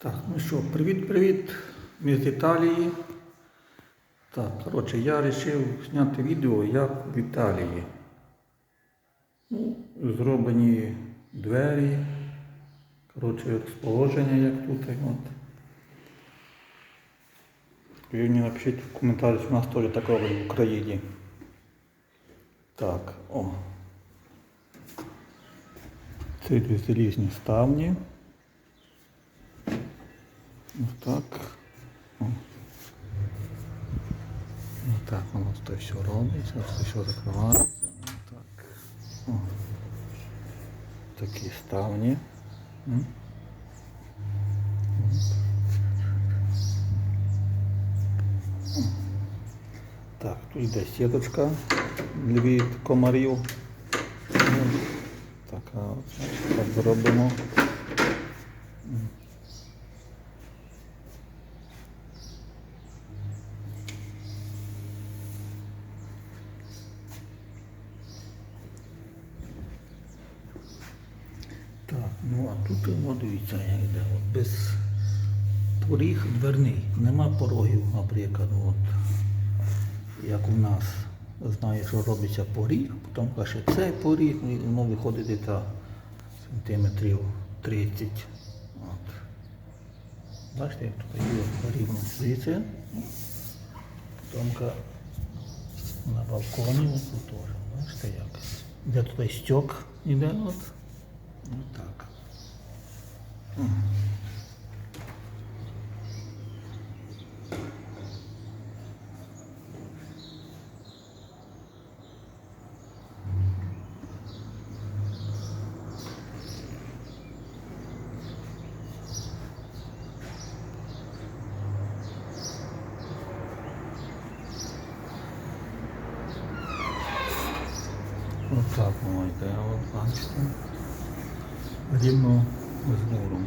Так, ну що, привіт-привіт. Ми з Італії. Так, коротше, я вирішив зняти відео, як в Італії. Ну, зроблені двері. Коротше, розположення як тут. От. Ви мені напишіть в коментарі, що у нас теж так в Україні. Так, о. Це йдуть залізні ставні. Ось так. О. Ось так воно це все робиться, це все закривається. Ось так. О. Такі ставні. М. О. Так, тут йде сіточка від комарів. Так, а от, так зробимо. Ну а тут о, дивіться, як йде. От без поріг дверний. Нема порогів, наприклад. От. Як у нас знає, що робиться поріг, потім каже, цей поріг, і воно виходить десь сантиметрів 30. От. Бачите, як тут є рівно звідси. Потім на балконі тут теж. Бачите як? Де тут стьок іде от. Ось так. Отак воно йде, от бачите. Рівно з муром.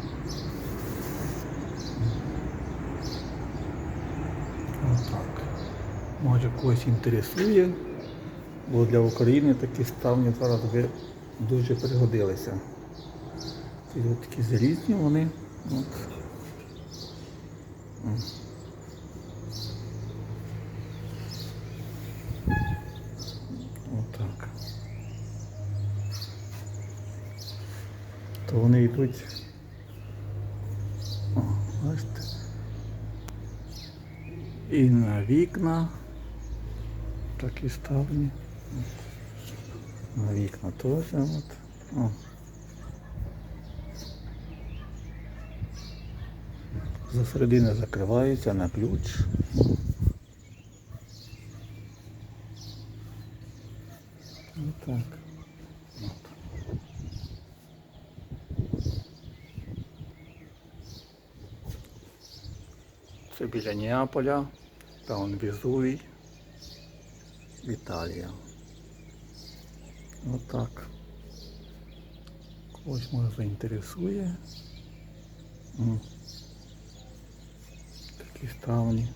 Отак. Може когось інтересує, бо для України такі ставні зараз би дуже пригодилися. Ці такі залізні вони. От. М. Отак. То вони йдуть. О, бачите. І на вікна такі ставні. На вікна теж от. О. Засередини закриваються на ключ. Отак. Це біля Неаполя, там Везувій, Італія. Отак. Когось може заінтересує. Такі ставні.